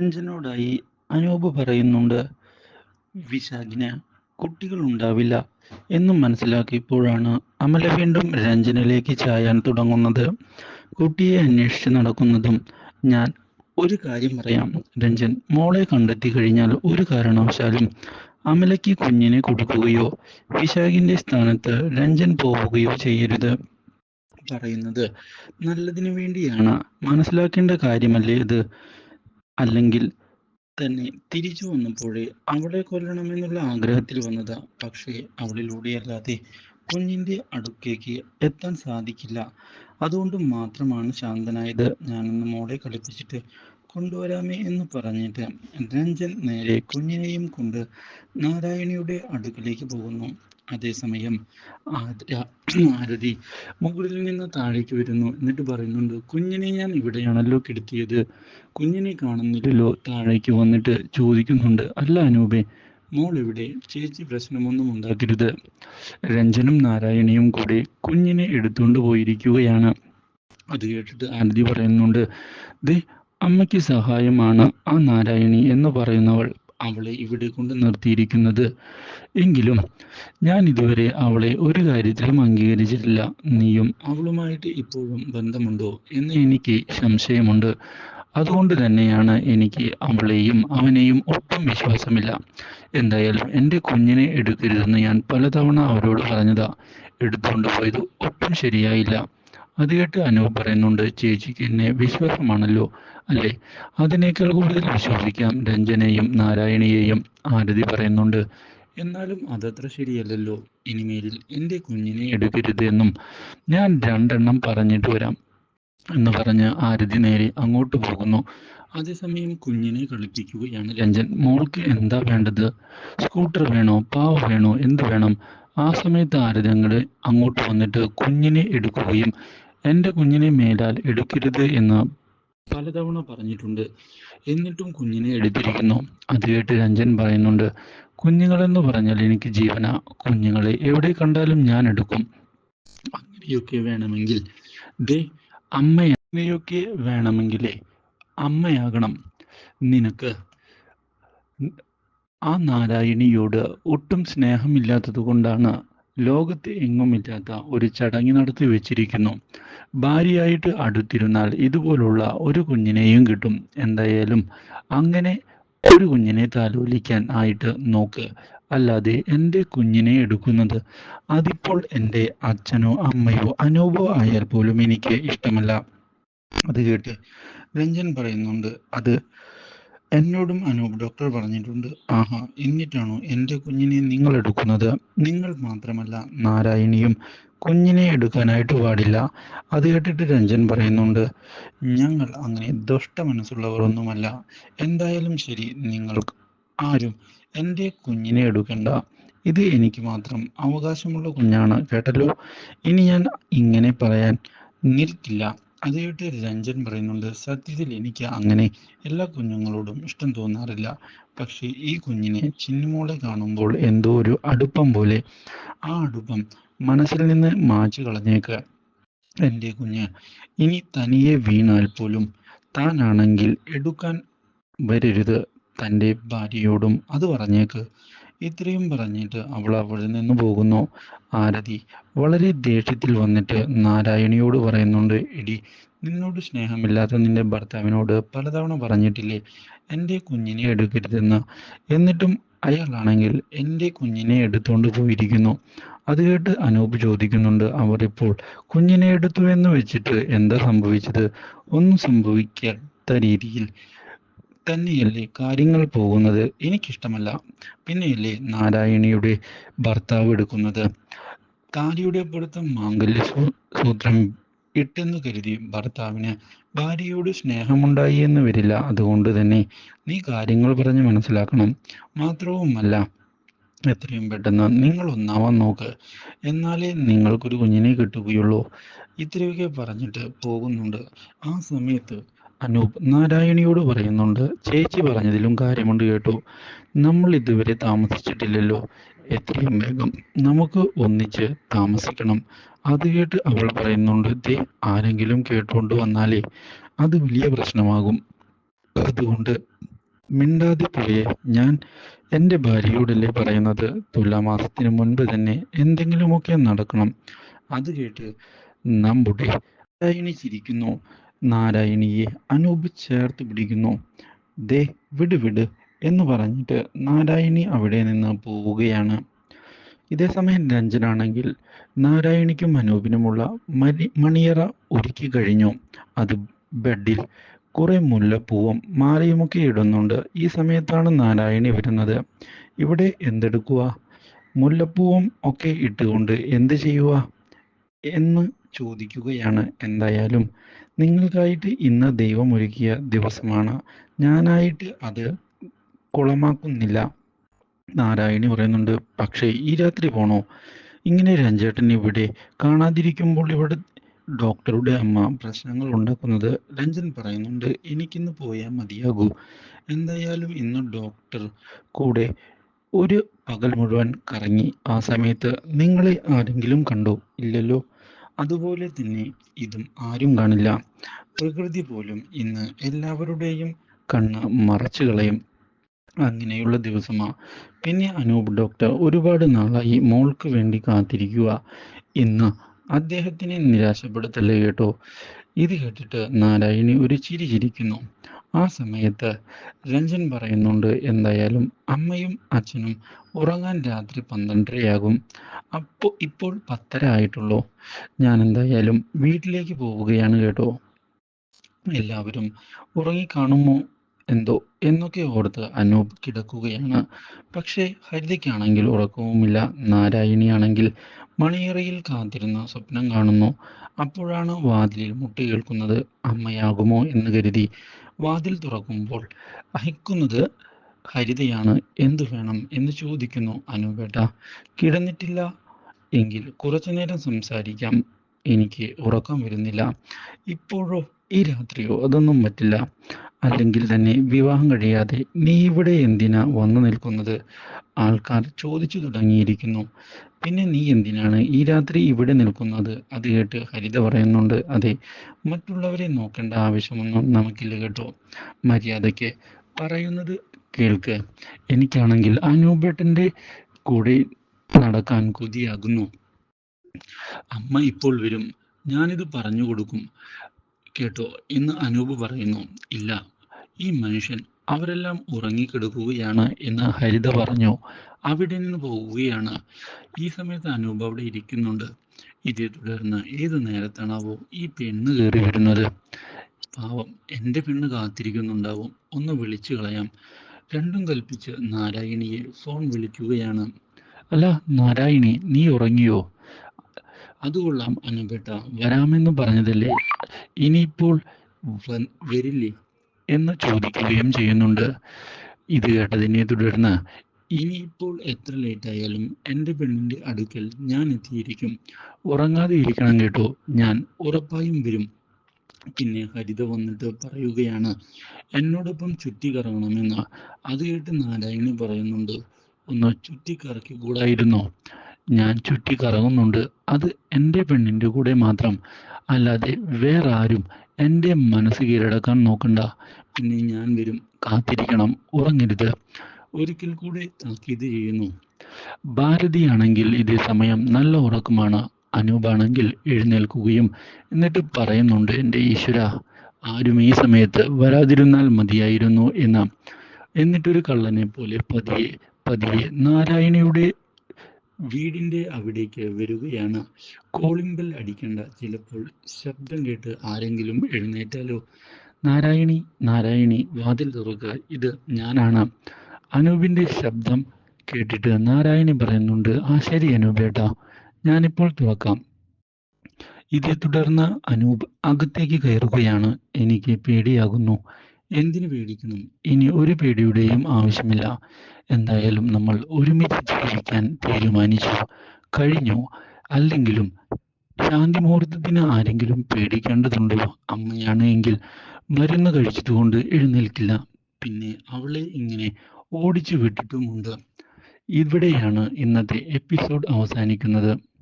രഞ്ജനോടായി അനൂപ് പറയുന്നുണ്ട് വിശാഖിന് കുട്ടികൾ ഉണ്ടാവില്ല എന്നും മനസ്സിലാക്കിയപ്പോഴാണ് അമല വീണ്ടും രഞ്ജനിലേക്ക് ചായാൻ തുടങ്ങുന്നത്. കുട്ടിയെ അന്വേഷിച്ച് നടക്കുന്നതും ഞാൻ ഒരു കാര്യം പറയാം. രഞ്ജൻ മോളെ കണ്ടെത്തി കഴിഞ്ഞാൽ ഒരു കാരണവശാലും അമലയ്ക്ക് കുഞ്ഞിനെ കൊടുക്കുകയോ വിശാഖിന്റെ സ്ഥാനത്ത് രഞ്ജൻ പോവുകയോ ചെയ്യരുത് പറയുന്നത്. നല്ലതിനു വേണ്ടിയാണ്. മനസ്സിലാക്കേണ്ട കാര്യമല്ലേ ഇത്? അല്ലെങ്കിൽ തന്നെ തിരിച്ചു വന്നപ്പോഴേ അവളെ കൊല്ലണമെന്നുള്ള ആഗ്രഹത്തിൽ വന്നതാ. പക്ഷേ അവളിലൂടെയല്ലാതെ കുഞ്ഞിന്റെ അടുക്കേക്ക് എത്താൻ സാധിക്കില്ല. അതുകൊണ്ട് മാത്രമാണ് ശാന്തനായത്. ഞാനൊന്ന് മോളെ കളിപ്പിച്ചിട്ട് കൊണ്ടുവരാമേ എന്ന് പറഞ്ഞിട്ട് രഞ്ജൻ നേരെ കുഞ്ഞിനെയും കൊണ്ട് നാരായണിയുടെ അടുക്കലേക്ക് പോകുന്നു. അതേസമയം സമയം ആരതി മുകളിൽ നിന്ന് താഴേക്ക് വരുന്നു. എന്നിട്ട് പറയുന്നുണ്ട് കുഞ്ഞിനെ ഞാൻ ഇവിടെയാണല്ലോ കിടത്തിയത്. കുഞ്ഞിനെ കാണുന്നില്ലല്ലോ. താഴേക്ക് വന്നിട്ട് ചോദിക്കുന്നുണ്ട് അല്ല അനൂപേ മോൾ എവിടെ ചേച്ചി പ്രശ്നമൊന്നും ഉണ്ടാക്കരുത്. രഞ്ജനും നാരായണിയും കൂടി കുഞ്ഞിനെ എടുത്തുകൊണ്ട് പോയിരിക്കുകയാണ്. അത് കേട്ടിട്ട് ആരതി പറയുന്നുണ്ട് ദേ അമ്മയ്ക്ക് സഹായമാണ് ആ നാരായണി എന്ന് പറയുന്നവൾ. അവളെ ഇവിടെ കൊണ്ട് നിർത്തിയിരിക്കുന്നത്. എങ്കിലും ഞാൻ ഇതുവരെ അവളെ ഒരു കാര്യത്തിലും അംഗീകരിച്ചിട്ടില്ല. നീയും അവളുമായിട്ട് ഇപ്പോഴും ബന്ധമുണ്ടോ എന്ന് എനിക്ക് സംശയമുണ്ട്. അതുകൊണ്ട് തന്നെയാണ് എനിക്ക് അവളെയും അവനെയും ഒട്ടും വിശ്വാസമില്ല. എന്തായാലും എന്റെ കുഞ്ഞിനെ എടുക്കരുതെന്ന് ഞാൻ പലതവണ അവരോട് പറഞ്ഞതാ. എടുത്തുകൊണ്ട് പോയത് ഒട്ടും ശരിയായില്ല. അത് കേട്ട് അനൂപ് പറയുന്നുണ്ട് ചേച്ചിക്ക് എന്നെ വിശ്വാസമാണല്ലോ അല്ലേ? അതിനേക്കാൾ കൂടുതൽ വിശ്വസിക്കാം രഞ്ജനെയും നാരായണിയെയും ആരതി പറയുന്നുണ്ട്. എന്നാലും അതത്ര ശരിയല്ലല്ലോ. ഇനിമേലിൽ എന്റെ കുഞ്ഞിനെ എടുക്കരുത് എന്നും ഞാൻ രണ്ടെണ്ണം പറഞ്ഞിട്ട് വരാം എന്ന് പറഞ്ഞ് ആരതി നേരെ അങ്ങോട്ട് പോകുന്നു. അതേസമയം കുഞ്ഞിനെ കളിപ്പിക്കുകയാണ് രഞ്ജൻ. മോൾക്ക് എന്താ വേണ്ടത്? സ്കൂട്ടർ വേണോ? പാവ വേണോ? എന്ത് വേണം? ആ സമയത്ത് ആര് അങ്ങോട്ട് അങ്ങോട്ട് വന്നിട്ട് കുഞ്ഞിനെ എടുക്കുകയും എന്റെ കുഞ്ഞിനെ മേലാൽ എടുക്കരുത് എന്ന് പലതവണ പറഞ്ഞിട്ടുണ്ട്. എന്നിട്ടും കുഞ്ഞിനെ എടുത്തിരിക്കുന്നു. അത് കേട്ട് രഞ്ജൻ പറയുന്നുണ്ട് കുഞ്ഞുങ്ങളെന്ന് പറഞ്ഞാൽ എനിക്ക് ജീവന. കുഞ്ഞുങ്ങളെ എവിടെ കണ്ടാലും ഞാൻ എടുക്കും. അങ്ങനെയൊക്കെ വേണമെങ്കിൽ ദേ അമ്മ അങ്ങനെയൊക്കെ വേണമെങ്കിലേ അമ്മയാകണം നിനക്ക്. ആ നാരായണിയോട് ഒട്ടും സ്നേഹമില്ലാത്തത് കൊണ്ടാണ് ലോകത്ത് എങ്ങുമില്ലാത്ത ഒരു ചടങ്ങ് നടത്തി വെച്ചിരിക്കുന്നു. ഭാര്യയായിട്ട് അടുത്തിരുന്നാൽ ഇതുപോലുള്ള ഒരു കുഞ്ഞിനെയും കിട്ടും. എന്തായാലും അങ്ങനെ ഒരു കുഞ്ഞിനെ താലോലിക്കാൻ ആയിട്ട് നോക്ക്. അല്ലാതെ എന്റെ കുഞ്ഞിനെ എടുക്കുന്നത് അതിപ്പോൾ എന്റെ അച്ഛനോ അമ്മയോ അനൂപോ ആയാൽ പോലും എനിക്ക് ഇഷ്ടമല്ല. അത് കേട്ട് രഞ്ജൻ പറയുന്നുണ്ട് അത് എന്നോടും അനൂപ് ഡോക്ടർ പറഞ്ഞിട്ടുണ്ട് ആഹാ എന്നിട്ടാണോ എന്റെ കുഞ്ഞിനെ നിങ്ങൾ എടുക്കുന്നത്? നിങ്ങൾ മാത്രമല്ല നാരായണിയും കുഞ്ഞിനെ എടുക്കാനായിട്ട് പാടില്ല. അത് കേട്ടിട്ട് രഞ്ജൻ പറയുന്നുണ്ട് ഞങ്ങൾ അങ്ങനെ ദുഷ്ട മനസ്സുള്ളവർ ഒന്നുമല്ല എന്തായാലും ശരി നിങ്ങൾ ആരും എന്റെ കുഞ്ഞിനെ എടുക്കണ്ട. ഇത് എനിക്ക് മാത്രം അവകാശമുള്ള കുഞ്ഞാണ് കേട്ടല്ലോ? ഇനി ഞാൻ ഇങ്ങനെ പറയാൻ നിൽക്കില്ല. അത് കേട്ട് രഞ്ജൻ പറയുന്നുണ്ട് സത്യത്തിൽ എനിക്ക് അങ്ങനെ എല്ലാ കുഞ്ഞുങ്ങളോടും ഇഷ്ടം തോന്നാറില്ല. പക്ഷേ ഈ കുഞ്ഞിനെ ചിന്നുമോളെ കാണുമ്പോൾ എന്തോ ഒരു അടുപ്പം പോലെ. ആ അടുപ്പം മനസ്സിൽ നിന്ന് മാച്ചു കളഞ്ഞേക്ക്. എന്റെ കുഞ്ഞ് ഇനി തനിയെ വീണാൽ പോലും താനാണെങ്കിൽ എടുക്കാൻ വരരുത് തന്റെ ഭാര്യയോടും അത് പറഞ്ഞേക്ക്. ഇത്രയും പറഞ്ഞിട്ട് അവൾ അവിടെ നിന്ന് പോകുന്നു. ആരതി വളരെ ദേഷ്യത്തിൽ വന്നിട്ട് നാരായണിയോട് പറയുന്നുണ്ട് എടി നിന്നോട് സ്നേഹമില്ലാത്ത നിന്റെ ഭർത്താവിനോട് പലതവണ പറഞ്ഞിട്ടില്ലേ? എന്റെ കുഞ്ഞിനെ എടുക്കരുതെന്ന്. എന്നിട്ടും അയാളാണെങ്കിൽ എന്റെ കുഞ്ഞിനെ എടുത്തുകൊണ്ട് പോയിരിക്കുന്നു. അത് കേട്ട് അനൂപ് ചോദിക്കുന്നുണ്ട് അവർ ഇപ്പോൾ കുഞ്ഞിനെ എടുത്തു എന്ന് വെച്ചിട്ട് എന്താ സംഭവിച്ചത്? ഒന്നും സംഭവിക്കാത്ത രീതിയിൽ തന്നെയല്ലേ കാര്യങ്ങൾ പോകുന്നത്? എനിക്കിഷ്ടമല്ല. പിന്നെയല്ലേ നാരായണിയുടെ ഭർത്താവ് എടുക്കുന്നത്. താലിയുടെ പുറത്ത് മാംഗല്യ സൂത്രം ഇട്ടെന്ന് കരുതി ഭർത്താവിന് ഭാര്യയോട് സ്നേഹമുണ്ടായി എന്ന് വരില്ല. അതുകൊണ്ട് തന്നെ നീ കാര്യങ്ങൾ പറഞ്ഞ് മനസ്സിലാക്കണം. മാത്രവുമല്ല എത്രയും പെട്ടെന്ന് നിങ്ങൾ ഒന്നാവാൻ നോക്ക്. എന്നാലേ നിങ്ങൾക്കൊരു കുഞ്ഞിനെ കിട്ടുകയുള്ളൂ. ഇത്രയൊക്കെ പറഞ്ഞിട്ട് പോകുന്നുണ്ട്. ആ സമയത്ത് അനൂപ് നാരായണിയോട് പറയുന്നുണ്ട് ചേച്ചി പറഞ്ഞതിലും കാര്യമുണ്ട് കേട്ടോ. നമ്മൾ ഇതുവരെ താമസിച്ചിട്ടില്ലല്ലോ. എത്രയും വേഗം നമുക്ക് ഒന്നിച്ച് താമസിക്കണം. അത് കേട്ട് അവൾ പറയുന്നുണ്ട് ദേ ആരെങ്കിലും കേട്ടുകൊണ്ട് വന്നാലേ അത് വലിയ പ്രശ്നമാകും. അതുകൊണ്ട് മിണ്ടാതെ പോയെ. ഞാൻ എന്റെ ഭാര്യയോടല്ലേ പറയുന്നത്? തുലാമാസത്തിന് മുൻപ് തന്നെ എന്തെങ്കിലുമൊക്കെ നടക്കണം. അത് കേട്ട് നമ്മുടെ ചിരിക്കുന്നു. നാരായണിയെ അനൂപ് ചേർത്ത് പിടിക്കുന്നു. ദേ വിട് വിട് എന്ന് പറഞ്ഞിട്ട് നാരായണി അവിടെ നിന്ന് പോവുകയാണ്. ഇതേ സമയം രഞ്ജനാണെങ്കിൽ നാരായണിക്കും അനൂപിനുമുള്ള മരി മണിയറ ഒരുക്കി കഴിഞ്ഞു. അത് ബെഡിൽ കുറെ മുല്ലപ്പൂവും മാലയുമൊക്കെ ഇടുന്നുണ്ട്. ഈ സമയത്താണ് നാരായണി വരുന്നത്. ഇവിടെ എന്തെടുക്കുക മുല്ലപ്പൂവും ഒക്കെ ഇട്ടുകൊണ്ട് എന്ത് ചെയ്യുക എന്ന് ചോദിക്കുകയാണ്. എന്തായാലും നിങ്ങൾക്കായിട്ട് ഇന്ന് ദൈവം ഒരുക്കിയ ദിവസമാണ്. ഞാനായിട്ട് അത് കുളമാക്കുന്നില്ല. നാരായണി പറയുന്നുണ്ട് പക്ഷേ ഈ രാത്രി പോണോ? ഇങ്ങനെ രഞ്ജേട്ടൻ ഇവിടെ കാണാതിരിക്കുമ്പോൾ ഇവിടെ ഡോക്ടറുടെ അമ്മ പ്രശ്നങ്ങൾ ഉണ്ടാക്കുന്നത് രഞ്ജൻ പറയുന്നുണ്ട്. എനിക്കിന്ന് പോയാൽ മതിയാകൂ. എന്തായാലും ഇന്ന് ഡോക്ടർ കൂടെ ഒരു പകൽ മുഴുവൻ കറങ്ങി ആ സമയത്ത് നിങ്ങളെ ആരെങ്കിലും കണ്ടോ? ഇല്ലല്ലോ. അതുപോലെ തന്നെ ഇതും ആരും കാണില്ല. പ്രകൃതി പോലും ഇന്ന് എല്ലാവരുടെയും കണ്ണ് മറച്ചു കളയും. അങ്ങനെയുള്ള ദിവസമാ. പിന്നെ അനൂപ് ഡോക്ടർ ഒരുപാട് നാളായി മോൾക്ക് വേണ്ടി കാത്തിരിക്കുക. ഇന്ന് അദ്ദേഹത്തിനെ നിരാശപ്പെടുത്തല്ലേ കേട്ടോ? ഇത് കേട്ടിട്ട് നാരായണി ഒരു ചിരി ചിരിക്കുന്നു. ആ സമയത്ത് രഞ്ജൻ പറയുന്നുണ്ട് എന്തായാലും അമ്മയും അച്ഛനും ഉറങ്ങാൻ രാത്രി പന്ത്രണ്ടരയാകും. അപ്പോൾ ഇപ്പോൾ പത്തര ആയിട്ടുള്ളൂ. ഞാൻ എന്തായാലും വീട്ടിലേക്ക് പോവുകയാണ് കേട്ടോ. എല്ലാവരും ഉറങ്ങിക്കാണുമോ എന്തോ എന്നൊക്കെ ഓർത്ത് അനൂപ് കിടക്കുകയാണ്. പക്ഷേ ഹരിതയ്ക്കാണെങ്കിൽ ഉറക്കവുമില്ല. നാരായണിയാണെങ്കിൽ മണിയറയിൽ കാത്തിരുന്ന സ്വപ്നം കാണുന്നു. അപ്പോഴാണ് വാതിലിൽ മുട്ടി കേൾക്കുന്നത്. അമ്മയാകുമോ എന്ന് കരുതി വാതിൽ തുറക്കുമ്പോൾ അഹിക്കുന്നത് ഹരിതയാണ്. എന്തു വേണം എന്ന് ചോദിക്കുന്നു അനുപേട്ട കിടന്നിട്ടില്ല എങ്കിൽ കുറച്ചു നേരം സംസാരിക്കാം. എനിക്ക് ഉറക്കം വരുന്നില്ല. ഇപ്പോഴോ ഈ രാത്രിയോ അതൊന്നും പറ്റില്ല. അല്ലെങ്കിൽ തന്നെ വിവാഹം കഴിയാതെ നീ ഇവിടെ എന്തിനാ വന്നു നിൽക്കുന്നത്? ആൾക്കാർ ചോദിച്ചു തുടങ്ങിയിരിക്കുന്നു. പിന്നെ നീ എന്തിനാണ് ഈ രാത്രി ഇവിടെ നിൽക്കുന്നത്? അത് കേട്ട് ഹരിത പറയുന്നുണ്ട് അതെ മറ്റുള്ളവരെ നോക്കേണ്ട ആവശ്യമൊന്നും നമുക്കില്ല കേട്ടോ. മര്യാദയ്ക്ക് പറയുന്നത് കേൾക്ക്. എനിക്കാണെങ്കിൽ അനൂപേട്ടന്റെ കൂടെ നടക്കാൻ കൊതിയാകുന്നു. അമ്മ ഇപ്പോൾ വരും. ഞാനിത് പറഞ്ഞു കൊടുക്കും. കേട്ടോ എന്ന് അനൂപ് പറയുന്നു. ഇല്ല ഈ മനുഷ്യൻ അവരെല്ലാം ഉറങ്ങിക്കിടക്കുകയാണ് എന്ന് ഹരിത പറഞ്ഞു. അവിടെ നിന്ന് പോവുകയാണ്. ഈ സമയത്ത് അനൂപ് അവിടെ ഇരിക്കുന്നുണ്ട്. ഇതേ തുടർന്ന് ഏത് നേരത്താണാവോ ഈ പെണ്ണ് കയറി വരുന്നത്. പാവം എന്റെ പെണ്ണ് കാത്തിരിക്കുന്നുണ്ടാവും. ഒന്ന് വിളിച്ചു കളയാം. രണ്ടും കൽപ്പിച്ച് നാരായണിയെ ഫോൺ വിളിക്കുകയാണ്. അല്ല നാരായണി നീ ഉറങ്ങിയോ? അത് കൊള്ളാം അനുപേട്ട. വരാമെന്ന് പറഞ്ഞതല്ലേ? ഇനിയിപ്പോൾ വരില്ലേ? എന്ന് ചോദിക്കുകയും ചെയ്യുന്നുണ്ട്. ഇത് കേട്ടതിനെ തുടർന്ന് ഇനിയിപ്പോൾ എത്ര ലേറ്റ് ആയാലും എന്റെ പെണ്ണിന്റെ അടുക്കൽ ഞാൻ എത്തിയിരിക്കും. ഉറങ്ങാതെ ഇരിക്കണം കേട്ടോ. ഞാൻ ഉറപ്പായും വരും. പിന്നെ ഹരിത വന്നിട്ട് പറയുകയാണ് എന്നോടൊപ്പം ചുറ്റി കറങ്ങണമെന്ന് അത് കേട്ട് നാരായണി പറയുന്നുണ്ട് ഒന്ന് ചുറ്റി കറക്കി കൂടായിരുന്നോ ഞാൻ ചുറ്റി കറങ്ങുന്നുണ്ട് അത് എന്റെ പെണ്ണിന്റെ കൂടെ മാത്രം. അല്ലാതെ വേറെ ആരും എന്റെ മനസ്സ് കീഴടക്കാൻ നോക്കണ്ട. പിന്നെ ഞാൻ വരും. കാത്തിരിക്കണം. ഉറങ്ങരുത്. ഒരിക്കൽ കൂടി താക്കീത് ചെയ്യുന്നു. ഭാരതിയാണെങ്കിൽ ഇതേ സമയം നല്ല ഉറക്കമാണ്. അനൂപാണെങ്കിൽ എഴുന്നേൽക്കുകയും എന്നിട്ട് പറയുന്നുണ്ട് എന്റെ ഈശ്വര ആരും ഈ സമയത്ത് വരാതിരുന്നാൽ മതിയായിരുന്നു എന്ന. എന്നിട്ടൊരു കള്ളനെ പോലെ പതിയെ പതിയെ നാരായണിയുടെ വീടിന്റെ അവിടേക്ക് വരികയാണ്. കോളിംഗ് ബെൽ അടിക്കേണ്ട ചിലപ്പോൾ ശബ്ദം കേട്ട് ആരെങ്കിലും എഴുന്നേറ്റാലോ? നാരായണി നാരായണി വാതിൽ തുറക്കുക. ഇത് ഞാനാണ്. അനൂപിന്റെ ശബ്ദം കേട്ടിട്ട് നാരായണി പറയുന്നുണ്ട് ആ ശരി അനൂപേട്ടാ ഞാനിപ്പോൾ തുറക്കാം. ഇതേ തുടർന്ന് അനൂപ് അകത്തേക്ക് കയറുകയാണ്. എനിക്ക് പേടിയാകുന്നു. എന്തിനു പേടിക്കുന്നു ഇനി ഒരു പേടിയുടെയും ആവശ്യമില്ല. എന്തായാലും നമ്മൾ ഒരുമിച്ച് ജീവിക്കാൻ തീരുമാനിച്ചു. കഴിഞ്ഞു? അല്ലെങ്കിലും ശാന്തി മുഹൂർത്തത്തിന് ആരെങ്കിലും പേടിക്കേണ്ടതുണ്ടോ? അമ്മയാണ് എങ്കിൽ മരുന്ന് കഴിച്ചതുകൊണ്ട് എഴുന്നേൽക്കില്ല. പിന്നെ അവളെ ഇങ്ങനെ ഓടിച്ചു വിട്ടിട്ടുമുണ്ട്. ഇവിടെയാണ് ഇന്നത്തെ എപ്പിസോഡ് അവസാനിക്കുന്നത്.